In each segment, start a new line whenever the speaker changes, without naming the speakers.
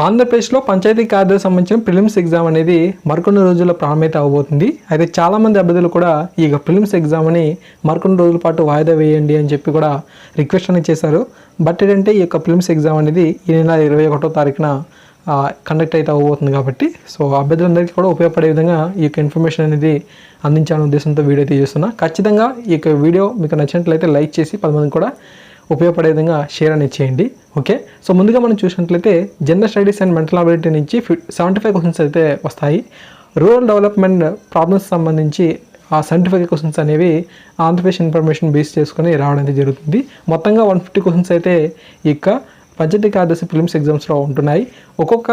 ఆంధ్రప్రదేశ్లో పంచాయతీ కార్యదర్శి సంబంధించిన ప్రిలిమ్స్ ఎగ్జామ్ అనేది మరికొన్ని రోజుల్లో ప్రారంభమైతే అవబోతుంది. అయితే చాలామంది అభ్యర్థులు కూడా ఈ ప్రిలిమ్స్ ఎగ్జామ్ అని మరికొన్ని రోజుల పాటు వాయిదా వేయండి అని చెప్పి కూడా రిక్వెస్ట్ అనేది చేశారు. బట్ ఏంటంటే ఈ యొక్క ప్రిలిమ్స్ ఎగ్జామ్ అనేది ఈ నెల ఇరవై ఒకటో తారీఖున కండక్ట్ అయితే అవ్వబోతుంది కాబట్టి సో అభ్యర్థులందరికీ కూడా ఉపయోగపడే విధంగా ఈ యొక్క ఇన్ఫర్మేషన్ అనేది అందించాలనే ఉద్దేశంతో వీడియో అయితే చేస్తున్నా. ఖచ్చితంగా ఈ యొక్క వీడియో మీకు నచ్చినట్లయితే లైక్ చేసి పది కూడా ఉపయోగపడే విధంగా షేర్ అనేది చేయండి. ఓకే సో ముందుగా మనం చూసినట్లయితే general studies and mental ability నుంచి సెవెంటీ ఫైవ్ క్వశ్చన్స్ అయితే వస్తాయి. రూరల్ డెవలప్మెంట్ ప్రాబ్లమ్స్ సంబంధించి ఆ సైంటిఫిక్ క్వశ్చన్స్ అనేవి ఆంధ్రప్రదేశ్ ఇన్ఫర్మేషన్ బేస్ చేసుకొని రావడం అయితే జరుగుతుంది. మొత్తంగా వన్ ఫిఫ్టీ క్వశ్చన్స్ అయితే ఈ యొక్క పంచాయతీ కార్యదర్శి ఫిలిమ్స్ ఎగ్జామ్స్లో ఉంటున్నాయి. ఒక్కొక్క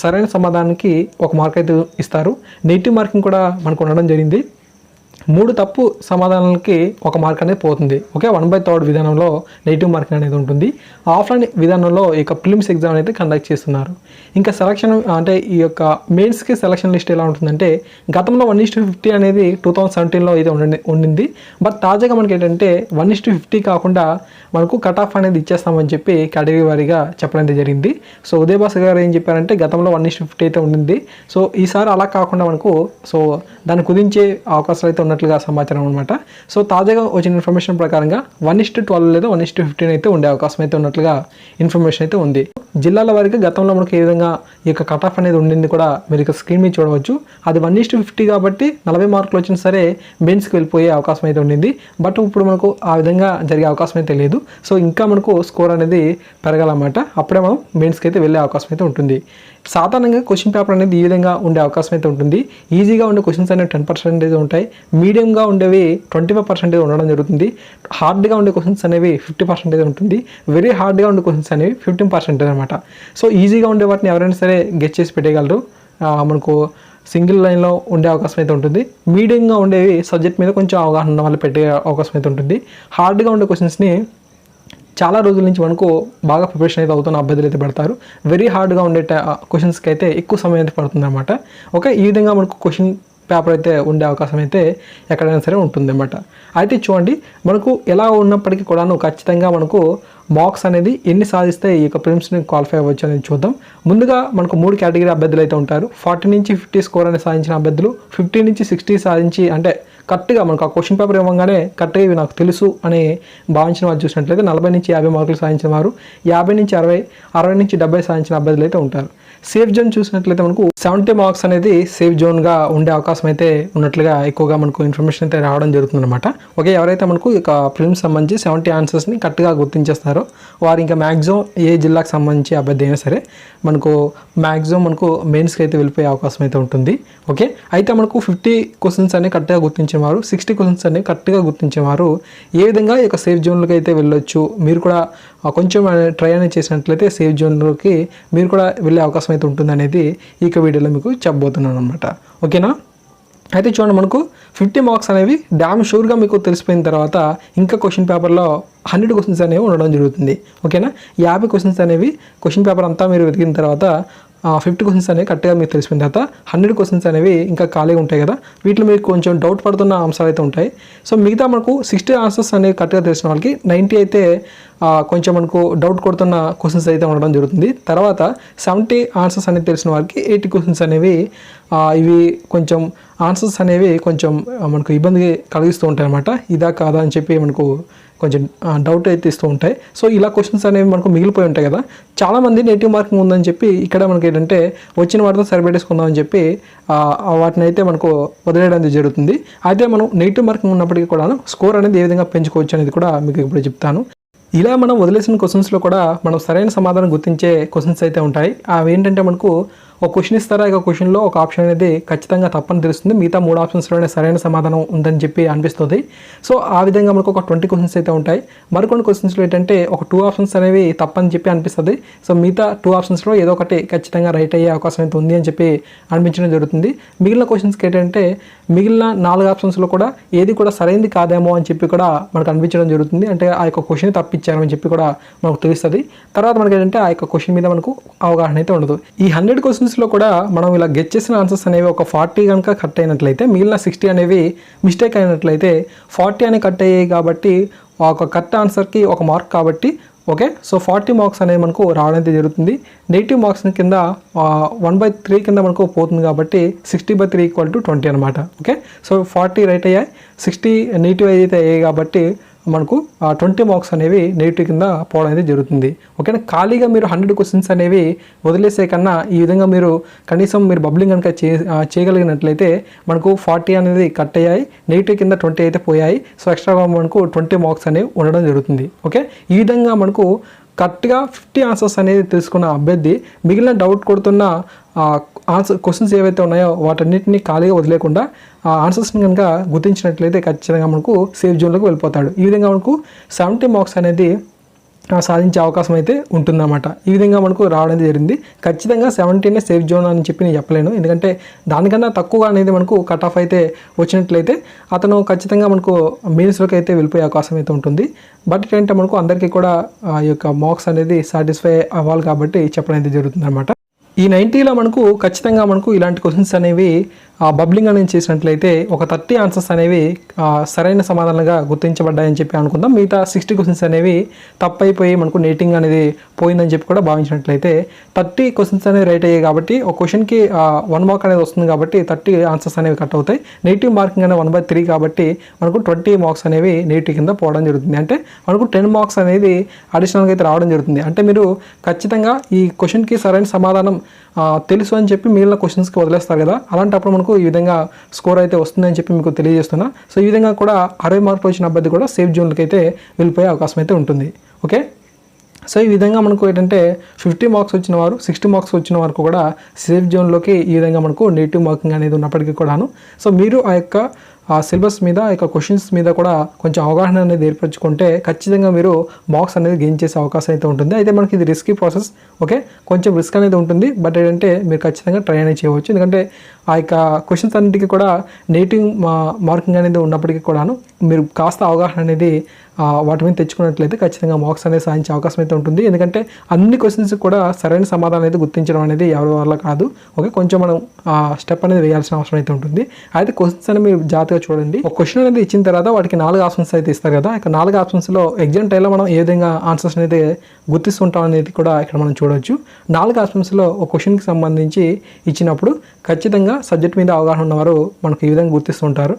సరైన సమాధానానికి ఒక మార్క్ అయితే ఇస్తారు. నెగిటివ్ మార్కింగ్ కూడా మనకు ఉండడం జరిగింది. మూడు తప్పు సమాధానాలకి ఒక మార్క్ అనేది పోతుంది. ఓకే? వన్ బై థర్డ్ విధానంలో నెగిటివ్ మార్కింగ్ అనేది ఉంటుంది. ఆఫ్లైన్ విధానంలో ఈ యొక్క ప్రిలిమ్స్ ఎగ్జామ్ అయితే కండక్ట్ చేస్తున్నారు. ఇంకా సెలక్షన్ అంటే ఈ యొక్క మెయిన్స్కి సెలక్షన్ లిస్ట్ ఎలా ఉంటుందంటే గతంలో వన్ ఇస్టు ఫిఫ్టీ అనేది టూ థౌసండ్ సెవెంటీన్లో అయితే ఉండి ఉండింది. బట్ తాజాగా మనకి ఏంటంటే వన్ ఇస్టు ఫిఫ్టీ కాకుండా మనకు కట్ ఆఫ్ అనేది ఇచ్చేస్తామని చెప్పి కేటగిరీ వారీగా చెప్పడం అయితే జరిగింది. సో ఉదయభాస్ గారు ఏం చెప్పారంటే గతంలో వన్ ఇస్టు ఫిఫ్టీ అయితే ఉండింది. సో ఈసారి అలా కాకుండా మనకు సో దాన్ని కుదించే అవకాశాలు అయితే ఉన్నట్లుగా సమాచారం అనమాట సో తాజాగా వచ్చిన ఇన్ఫర్మేషన్ ప్రకారంగా వన్ ఇస్టు ట్వెల్వ్ లేదా వన్ ఇస్టు ఫిఫ్టీన్ అయితే ఉండే అవకాశం అయితే ఉన్నట్లుగా ఇన్ఫర్మేషన్ అయితే ఉంది. జిల్లాల వారికి గతంలో మనకు ఏ విధంగా ఈ యొక్క కట్ ఆఫ్ అనేది ఉండింది కూడా మీరు ఇక స్క్రీన్ మీద చూడవచ్చు. అది వన్ ఇస్టు ఫిఫ్టీ కాబట్టి నలభై మార్కులు వచ్చినా సరే బెంచ్కి వెళ్ళిపోయే అవకాశం అయితే ఉండింది. బట్ ఇప్పుడు మనకు ఆ విధంగా జరిగే అవకాశం అయితే లేదు. సో ఇంకా మనకు స్కోర్ అనేది పెరగాలన్నమాట. అప్పుడే మనం మెయిన్స్కి అయితే వెళ్ళే అవకాశం అయితే ఉంటుంది. సాధారణంగా క్వశ్చన్ పేపర్ అనేది ఈ విధంగా ఉండే అవకాశం అయితే ఉంటుంది. ఈజీగా ఉండే క్వశ్చన్స్ అనేవి టెన్ పర్సెంటేజ్ ఉంటాయి. మీడియంగా ఉండేవి ట్వంటీ ఫైవ్ పర్సెంటేజ్ ఉండడం జరుగుతుంది. హార్డ్గా ఉండే క్వశ్చన్స్ అనేవి ఫిఫ్టీ పర్సెంటేజ్ ఉంటుంది. వెరీ హార్డ్గా ఉండే క్వశ్చన్స్ అనేవి ఫిఫ్టీన్ పర్సెంటేజ్ అనమాట. సో ఈజీగా ఉండే వాటిని ఎవరైనా సరే గెట్ చేసి పెట్టేయగలరు. మనకు సింగిల్ లైన్లో ఉండే అవకాశం అయితే ఉంటుంది. మీడియంగా ఉండేవి సబ్జెక్ట్ మీద కొంచెం అవగాహన ఉన్న వాళ్ళు పెట్టే అవకాశం అయితే ఉంటుంది. హార్డ్గా ఉండే క్వశ్చన్స్ని చాలా రోజుల నుంచి మనకు బాగా ప్రిపరేషన్ అయితే అవుతున్న అభ్యర్థులు అయితే పెడతారు. వెరీ హార్డ్గా ఉండే క్వశ్చన్స్కి అయితే ఎక్కువ సమయం అయితే పడుతుంది అనమాట ఓకే ఈ విధంగా మనకు క్వశ్చన్ పేపర్ అయితే ఉండే అవకాశం అయితే ఎక్కడైనా సరే ఉంటుంది అనమాట అయితే చూడండి మనకు ఎలా ఉన్నప్పటికీ కూడాను ఖచ్చితంగా మనకు మార్క్స్ అనేది ఎన్ని సాధిస్తే ఈ యొక్క ప్రిమ్స్ని క్వాలిఫై అవ్వచ్చు అనేది చూద్దాం. ముందుగా మనకు మూడు కేటగిరీ అభ్యర్థులు అయితే ఉంటారు. ఫార్టీ నుంచి ఫిఫ్టీ స్కోర్ అనేది సాధించిన అభ్యర్థులు ఫిఫ్టీ నుంచి సిక్స్టీ సాధించి అంటే కరెక్ట్గా మనకు ఆ క్వశ్చన్ పేపర్ ఇవ్వగానే కరెక్ట్గా ఇవి నాకు తెలుసు అని భావించిన వారు చూసినట్లయితే నలభై నుంచి యాభై మార్కులు సాధించిన వారు యాభై నుంచి అరవై అరవై నుంచి డెబ్బై సాధించిన అభ్యర్థులు అయితే ఉంటారు. సేఫ్ జోన్ చూసినట్లయితే మనకు సెవెంటీ మార్క్స్ అనేది సేఫ్ జోన్గా ఉండే అవకాశం అయితే ఉన్నట్లుగా ఎక్కువగా మనకు ఇన్ఫర్మేషన్ అయితే రావడం జరుగుతుంది అనమాట ఓకే ఎవరైతే మనకు ఇక ఫిల్మ్స్ సంబంధించి సెవెంటీ ఆన్సర్స్ని కరెక్ట్గా గుర్తించేస్తారో వారు ఇంకా మ్యాక్సిమం ఏ జిల్లాకు సంబంధించి అభ్యర్థి అయినా సరే మనకు మ్యాక్సిమం మనకు మెయిన్స్కి అయితే వెళ్ళిపోయే అవకాశం అయితే ఉంటుంది. ఓకే అయితే మనకు ఫిఫ్టీ క్వశ్చన్స్ అనేవి కరెక్ట్గా గుర్తించేవారు. సిక్స్టీ క్వశ్చన్స్ అనేవి కరెక్ట్గా గుర్తించేవారు. ఏ విధంగా ఈ యొక్క సేఫ్ జోన్లోకి అయితే వెళ్ళొచ్చు? మీరు కూడా కొంచెం ట్రై అనేది చేసినట్లయితే సేఫ్ జోన్లోకి మీరు కూడా వెళ్ళే అవకాశం అయితే ఉంటుంది అనేది ఈ యొక్క వీడియోలో మీకు చెప్పబోతున్నాను అనమాట ఓకేనా అయితే చూడండి మనకు ఫిఫ్టీ మార్క్స్ అనేవి డ్యామ్ షూర్గా మీకు తెలిసిపోయిన తర్వాత ఇంకా క్వశ్చన్ పేపర్లో హండ్రెడ్ క్వశ్చన్స్ అనేవి ఉండడం జరుగుతుంది. ఓకేనా యాభై క్వశ్చన్స్ అనేవి క్వశ్చన్ పేపర్ అంతా మీరు వెతికిన తర్వాత ఫిఫ్టీ క్వశ్చన్స్ అనేవి కరెక్ట్గా మీకు తెలిసిపోయిన తర్వాత హండ్రెడ్ క్వశ్చన్స్ అనేవి ఇంకా ఖాళీగా ఉంటాయి కదా. వీటిలో మీకు కొంచెం డౌట్ పడుతున్న అంశాలు అయితే ఉంటాయి. సో మిగతా మనకు సిక్స్టీ ఆన్సర్స్ అనేవి కరెక్ట్గా తెలిసిన వాళ్ళకి నైంటీ అయితే కొంచెం మనకు డౌట్ కొడుతున్న క్వశ్చన్స్ అయితే ఉండడం జరుగుతుంది. తర్వాత సెవెంటీ ఆన్సర్స్ అనేది తెలిసిన వారికి ఎయిటీ క్వశ్చన్స్ అనేవి ఇవి కొంచెం ఆన్సర్స్ అనేవి కొంచెం మనకు ఇబ్బంది కలిగిస్తూ ఉంటాయి అన్నమాట. ఇదా కాదా అని చెప్పి మనకు కొంచెం డౌట్ అయితే ఇస్తూ ఉంటాయి. సో ఇలా క్వశ్చన్స్ అనేవి మనకు మిగిలిపోయి ఉంటాయి కదా. చాలామంది నెగిటివ్ మార్కింగ్ ఉందని చెప్పి ఇక్కడ మనకి ఏంటంటే వచ్చిన వాటితో సరిపెట్టేసుకుందామని చెప్పి వాటిని అయితే మనకు వదిలేయడం అనేది జరుగుతుంది. అయితే మనం నెగిటివ్ మార్కింగ్ ఉన్నప్పటికీ కూడా స్కోర్ అనేది ఏ విధంగా పెంచుకోవచ్చు అనేది కూడా మీకు ఇప్పుడు చెప్తాను. ఇలా మనం వదిలేసిన క్వశ్చన్స్లో కూడా మనం సరైన సమాధానం గుర్తించే క్వశ్చన్స్ అయితే ఉంటాయి. అవి ఏంటంటే మనకు ఒక క్వశ్చన్ ఇస్తారా? ఇక క్వశ్చన్లో ఒక ఆప్షన్ అనేది ఖచ్చితంగా తప్పని తెలుస్తుంది. మిగతా మూడు ఆప్షన్స్లోనే సరైన సమాధానం ఉందని చెప్పి అనిపిస్తుంది. సో ఆ విధంగా మనకు ఒక ట్వంటీ క్వశ్చన్స్ అయితే ఉంటాయి. మరికొన్ని క్వశ్చన్స్లో ఏంటంటే ఒక టూ ఆప్షన్స్ అనేవి తప్పని చెప్పి అనిపిస్తుంది. సో మిగతా టూ ఆప్షన్స్లో ఏదో ఒకటి ఖచ్చితంగా రైట్ అయ్యే అవకాశం అయితే ఉంది అని చెప్పి అనిపించడం జరుగుతుంది. మిగిలిన క్వశ్చన్స్కి ఏంటంటే మిగిలిన నాలుగు ఆప్షన్స్లో కూడా ఏది కూడా సరైనది కాదేమో అని చెప్పి కూడా మనకు అనిపించడం జరుగుతుంది. అంటే ఆ యొక్క క్వశ్చన్ తప్పించారు అని చెప్పి కూడా మనకు తెలుస్తుంది. తర్వాత మనకి ఏంటంటే ఆ యొక్క క్వశ్చన్ మీద మనకు అవగాహన అయితే ఉండదు. ఈ హండ్రెడ్ క్వశ్చన్స్ క్వశ్చన్స్లో కూడా మనం ఇలా గెట్ చేసిన ఆన్సర్స్ అనేవి ఒక ఫార్టీ కనుక కట్ అయినట్లయితే మిగిలిన సిక్స్టీ అనేవి మిస్టేక్ అయినట్లయితే ఫార్టీ అని కట్ అయ్యాయి కాబట్టి ఒక కరెక్ట్ ఆన్సర్కి ఒక మార్క్ కాబట్టి ఓకే సో ఫార్టీ మార్క్స్ అనేవి మనకు రావడం జరుగుతుంది. నెగిటివ్ మార్క్స్ కింద వన్ బై త్రీ కింద మనకు పోతుంది కాబట్టి sixty by three equal to twenty అనమాట ఓకే సో ఫార్టీ రైట్ అయ్యాయి. సిక్స్టీ నెగిటివ్ అయితే అయ్యాయి కాబట్టి మనకు ట్వంటీ మార్క్స్ అనేవి నెగిటివ్ కింద పోవడం అనేది జరుగుతుంది. ఓకేనా? ఖాళీగా మీరు హండ్రెడ్ క్వశ్చన్స్ అనేవి వదిలేసే కన్నా ఈ విధంగా మీరు కనీసం మీరు బబ్లింగ్ కనుక చే చేయగలిగినట్లయితే మనకు ఫార్టీ అనేది కట్ అయ్యాయి నెగిటివ్ కింద ట్వంటీ అయితే పోయాయి. సో ఎక్స్ట్రాగా మనకు ట్వంటీ మార్క్స్ అనేవి ఉండడం జరుగుతుంది. ఓకే? ఈ విధంగా మనకు కరెక్ట్గా ఫిఫ్టీ ఆన్సర్స్ అనేది తెలుసుకున్న అభ్యర్థి మిగిలిన డౌట్ కొడుతున్న ఆన్సర్ క్వశ్చన్స్ ఏవైతే ఉన్నాయో వాటన్నిటిని ఖాళీగా వదిలేకుండా ఆ ఆన్సర్స్ని కనుక గుర్తించినట్లయితే ఖచ్చితంగా మనకు సేఫ్ జోన్లోకి వెళ్ళిపోతాడు. ఈ విధంగా మనకు సెవెంటీ మార్క్స్ అనేది సాధించే అవకాశం అయితే ఉంటుందన్నమాట. ఈ విధంగా మనకు రావడం అనేది జరిగింది. ఖచ్చితంగా సెవెంటీనే సేఫ్ జోన్ అని చెప్పి నేను చెప్పలేను. ఎందుకంటే దానికన్నా తక్కువ అనేది మనకు కట్ ఆఫ్ అయితే వచ్చినట్లయితే అతను ఖచ్చితంగా మనకు మెయిన్స్లోకి అయితే వెళ్ళిపోయే అవకాశం అయితే ఉంటుంది. బట్ ఏంటంటే మనకు అందరికీ కూడా ఆ యొక్క మార్క్స్ అనేది సాటిస్ఫై అవ్వాలి కాబట్టి చెప్పడం అయితే జరుగుతుంది అనమాట ఈ నైంటీలో మనకు ఖచ్చితంగా మనకు ఇలాంటి క్వశ్చన్స్ అనేవి బబ్లింగ్ అనేది చేసినట్లయితే ఒక థర్టీ ఆన్సర్స్ అనేవి సరైన సమాధానంగా గుర్తించబడ్డాయని చెప్పి అనుకుందాం. మిగతా సిక్స్టీ క్వశ్చన్స్ అనేవి తప్పైపోయి మనకు నేటింగ్ అనేది పోయిందని చెప్పి కూడా భావించినట్లయితే థర్టీ క్వశ్చన్స్ అనేవి రైట్ అయ్యాయి కాబట్టి ఒక క్వశ్చన్కి వన్ మార్క్ అనేది వస్తుంది కాబట్టి థర్టీ ఆన్సర్స్ అనేవి కట్ అవుతాయి. నెగిటివ్ మార్కింగ్ అనేది వన్ బై త్రీ కాబట్టి మనకు ట్వంటీ మార్క్స్ అనేవి నెగిటివ్ కింద పోవడం జరుగుతుంది. అంటే మనకు టెన్ మార్క్స్ అనేది అడిషనల్గా అయితే రావడం జరుగుతుంది. అంటే మీరు ఖచ్చితంగా ఈ క్వశ్చన్కి సరైన సమాధానం తెలుసు అని చెప్పి మిగిలిన క్వశ్చన్స్కి వదిలేస్తారు కదా. అలాంటప్పుడు మనకు ఈ విధంగా స్కోర్ అయితే వస్తుందని చెప్పి మీకు తెలియజేస్తున్నా. సో ఈ విధంగా కూడా అరవై మార్కులు వచ్చిన అభ్యర్థి కూడా సేఫ్ జోన్లకి అయితే వెళ్ళిపోయే అవకాశం అయితే ఉంటుంది. ఓకే? సో ఈ విధంగా మనకు ఏంటంటే ఫిఫ్టీ మార్క్స్ వచ్చిన వారు సిక్స్టీ మార్క్స్ వచ్చిన వరకు కూడా సేఫ్ జోన్లోకి ఈ విధంగా మనకు నెగిటివ్ మార్కింగ్ అనేది ఉన్నప్పటికీ కూడాను. సో మీరు ఆ యొక్క ఆ సిలబస్ మీద ఇక క్వశ్చన్స్ మీద కూడా కొంచెం అవగాహన అనేది ఏర్పరచుకుంటే ఖచ్చితంగా మీరు మార్క్స్ అనేది గెయిన్ చేసే అవకాశం అయితే ఉంటుంది. అయితే మనకి ఇది రిస్కీ ప్రాసెస్ ఓకే కొంచెం రిస్క్ అనేది ఉంటుంది. బట్ ఏంటంటే మీరు ఖచ్చితంగా ట్రై అనేది చేయవచ్చు. ఎందుకంటే ఆ యొక్క క్వశ్చన్స్ అన్నిటికీ కూడా నెగిటివ్ మార్కింగ్ అనేది ఉన్నప్పటికీ కూడాను మీరు కాస్త అవగాహన అనేది వాటి మీద తెచ్చుకున్నట్లయితే ఖచ్చితంగా మార్క్స్ అనేది సాధించే అవకాశం అయితే ఉంటుంది. ఎందుకంటే అన్ని క్వశ్చన్స్ కూడా సరైన సమాధానం అయితే గుర్తించడం అనేది ఎవరి వల్ల కాదు. ఓకే కొంచెం మనం స్టెప్ అనేది వేయాల్సిన అవసరం అయితే ఉంటుంది. అయితే క్వశ్చన్స్ అని మీరు జాగ్రత్తగా చూడండి. ఒక క్వశ్చన్ అనేది ఇచ్చిన తర్వాత వాటికి నాలుగు ఆప్షన్స్ అయితే ఇస్తారు కదా. ఇక నాలుగు ఆప్షన్స్లో ఎగ్జామ్ టైంలో మనం ఏ విధంగా ఆన్సర్స్ అనేది గుర్తిస్తుంటాం అనేది కూడా ఇక్కడ మనం చూడవచ్చు నాలుగు ఆప్షన్స్లో ఒక క్వశ్చన్కి సంబంధించి ఇచ్చినప్పుడు ఖచ్చితంగా సబ్జెక్ట్ మీద అవగాహన ఉన్నవారు మనకు ఈ విధంగా గుర్తిస్తుంటారు.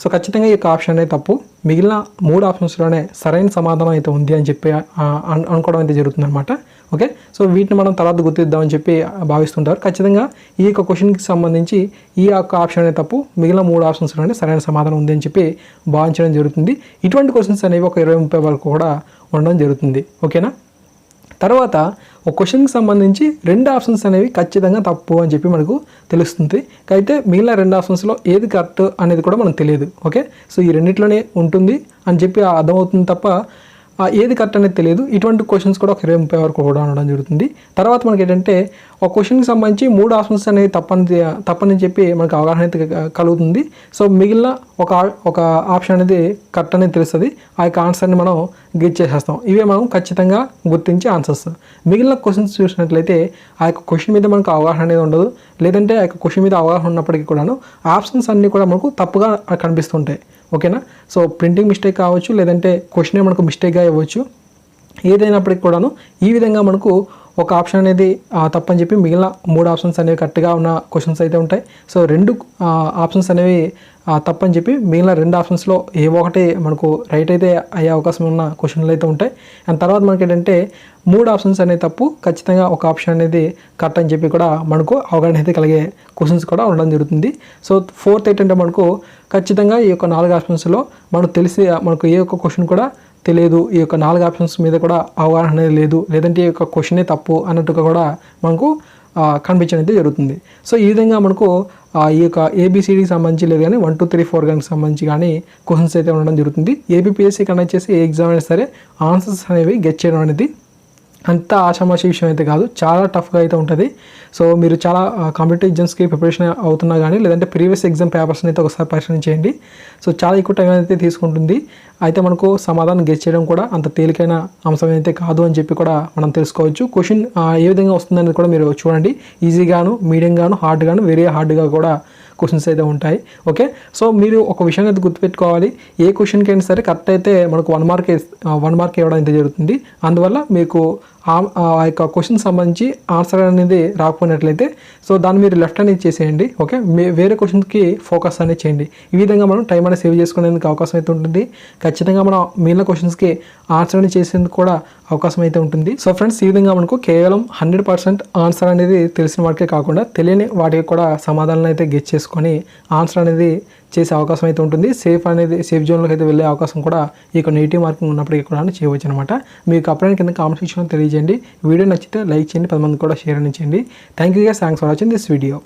సో ఖచ్చితంగా ఈ యొక్క ఆప్షన్ అనేది తప్పు. మిగిలిన మూడు ఆప్షన్స్లోనే సరైన సమాధానం అయితే ఉంది అని చెప్పి అను- అనుకోవడం అయితే జరుగుతుంది అనమాట ఓకే? సో వీటిని మనం తర్వాత గుర్తిద్దామని చెప్పి భావిస్తుంటారు. ఖచ్చితంగా ఈ యొక్క క్వశ్చన్కి సంబంధించి ఈ యొక్క ఆప్షన్ అనేది తప్పు. మిగిలిన మూడు ఆప్షన్స్లోనే సరైన సమాధానం ఉంది అని చెప్పి భావించడం జరుగుతుంది. ఇటువంటి క్వశ్చన్స్ అనేవి ఒక ఇరవై ముప్పై వరకు కూడా ఉండడం జరుగుతుంది. ఓకేనా? తర్వాత ఒక క్వశ్చన్కి సంబంధించి రెండు ఆప్షన్స్ అనేవి ఖచ్చితంగా తప్పు అని చెప్పి మనకు తెలుస్తుంది. అయితే మిగిలిన రెండు ఆప్షన్స్లో ఏది కరెక్ట్ అనేది కూడా మనకు తెలియదు. ఓకే సో ఈ రెండిట్లోనే ఉంటుంది అని చెప్పి అర్థమవుతుంది తప్ప ఏది కరెక్ట్ అనేది తెలియదు. ఇటువంటి క్వశ్చన్స్ కూడా ఒక ఇరవై ముప్పై వరకు కూడా ఉండడం జరుగుతుంది. తర్వాత మనకి ఏంటంటే ఒక క్వశ్చన్కి సంబంధించి మూడు ఆప్షన్స్ అనేవి తప్పని తప్పని చెప్పి మనకు అవగాహన అయితే కలుగుతుంది. సో మిగిలిన ఒక ఒక ఆప్షన్ అనేది కరెక్ట్ అనేది తెలుస్తుంది. ఆ యొక్క ఆన్సర్ని మనం గెట్ చేసేస్తాం. ఇవే మనం ఖచ్చితంగా గుర్తించి ఆన్సర్స్ మిగిలిన క్వశ్చన్స్ చూసినట్లయితే ఆ యొక్క క్వశ్చన్ మీద మనకు అవగాహన అనేది ఉండదు. లేదంటే ఆ యొక్క క్వశ్చన్ మీద అవగాహన ఉన్నప్పటికీ కూడాను ఆప్షన్స్ అన్నీ కూడా మనకు తప్పుగా కనిపిస్తుంటాయి. ఓకేనా? సో ప్రింటింగ్ మిస్టేక్ కావచ్చు లేదంటే క్వశ్చనే మనకు మిస్టేక్గా ఇవ్వచ్చు. ఏదైనప్పటికి కూడాను ఈ విధంగా మనకు ఒక ఆప్షన్ అనేది తప్పని చెప్పి మిగిలిన మూడు ఆప్షన్స్ అనేవి కరెక్ట్గా ఉన్న క్వశ్చన్స్ అయితే ఉంటాయి. సో రెండు ఆప్షన్స్ అనేవి తప్పని చెప్పి మిగిలిన రెండు ఆప్షన్స్లో ఏ ఒకటి మనకు రైట్ అయితే అయ్యే అవకాశం ఉన్న క్వశ్చన్లు అయితే ఉంటాయి. అండ్ తర్వాత మనకి ఏంటంటే మూడు ఆప్షన్స్ అనేవి తప్పు ఖచ్చితంగా ఒక ఆప్షన్ అనేది కరెక్ట్ అని చెప్పి కూడా మనకు అవగాహన అయితే కలిగే క్వశ్చన్స్ కూడా ఉండడం జరుగుతుంది. సో ఫోర్త్ ఏంటంటే మనకు ఖచ్చితంగా ఈ యొక్క నాలుగు ఆప్షన్స్లో మనకు తెలిసి మనకు ఏ ఒక్క క్వశ్చన్ కూడా తెలియదు ఈ యొక్క నాలుగు ఆప్షన్స్ మీద కూడా అవగాహన అనేది లేదు లేదంటే ఈ యొక్క క్వశ్చనే తప్పు అన్నట్టుగా కూడా మనకు కనిపించడం అయితే జరుగుతుంది. సో ఈ విధంగా మనకు ఈ యొక్క ఏబిసిడికి సంబంధించి లేదు కానీ వన్ టూ త్రీ ఫోర్ కానీ సంబంధించి కానీ క్వశ్చన్స్ అయితే ఉండడం జరుగుతుంది. ఏబిపిఎస్సి కనెక్ట్ చేసి ఏ ఎగ్జామ్ అయినా సరే ఆన్సర్స్ అనేవి గెట్ చేయడం అనేది అంత ఆషామాషి విషయం అయితే కాదు. చాలా టఫ్గా అయితే ఉంటుంది. సో మీరు చాలా కాంపిటేటివ్ ఎగ్జామ్స్కి ప్రిపరేషన్ అవుతున్నా కానీ లేదంటే ప్రీవియస్ ఎగ్జామ్ పేపర్స్ని అయితే ఒకసారి పరిశీలన చేయండి. సో చాలా ఎక్కువ టైం అయితే తీసుకుంటుంది. అయితే మనకు సమాధానం గెస్ చేయడం కూడా అంత తేలికైన అంశం అయితే కాదు అని చెప్పి కూడా మనం తెలుసుకోవచ్చు. క్వశ్చన్ ఏ విధంగా వస్తుందనేది కూడా మీరు చూడండి. ఈజీగాను మీడియంగాను హార్డ్గాను వెరీ హార్డ్గా కూడా క్వశ్చన్స్ అయితే ఉంటాయి. ఓకే? సో మీరు ఒక విషయం అయితే గుర్తుపెట్టుకోవాలి. ఏ క్వశ్చన్కి అయినా సరే కరెక్ట్ అయితే మనకు వన్ మార్క్ వన్ మార్క్ ఇవ్వడం అయితే జరుగుతుంది. అందువల్ల మీకు ఆ ఆ యొక్క క్వశ్చన్ సంబంధించి ఆన్సర్ అనేది రాకపోయినట్లయితే సో దాన్ని మీరు లెఫ్ట్ అనేది చేసేయండి ఓకే? మే- వేరే క్వశ్చన్కి ఫోకస్ అనేది చేయండి. ఈ విధంగా మనం టైం అనేది సేవ్ చేసుకునేందుకు అవకాశం అయితే ఉంటుంది. ఖచ్చితంగా మనం మిగిలిన క్వశ్చన్స్కి ఆన్సర్ అనేది చేసేందుకు కూడా అవకాశం అయితే ఉంటుంది. సో ఫ్రెండ్స్ ఈ విధంగా మనకు కేవలం హండ్రెడ్ పర్సెంట్ ఆన్సర్ అనేది తెలిసిన వాటికే కాకుండా తెలియని వాటికి కూడా సమాధానం అయితే గెట్ చేసుకొని ఆన్సర్ అనేది చేసే అవకాశం అయితే ఉంటుంది. సేఫ్ అనేది సేఫ్ జోన్లోకి అయితే వెళ్ళే అవకాశం కూడా ఈ యొక్క నెగిటివ్ మార్కింగ్ ఉన్నప్పటికీ కూడా చేయవచ్చు అనమాట మీకు అప్పుడైనా కింద కామెంట్ సెక్షన్లో తెలియజేయండి. వీడియో నచ్చితే లైక్ చేయండి పది మంది కూడా షేర్ అని చేయండి. Thank you thanks for watching this video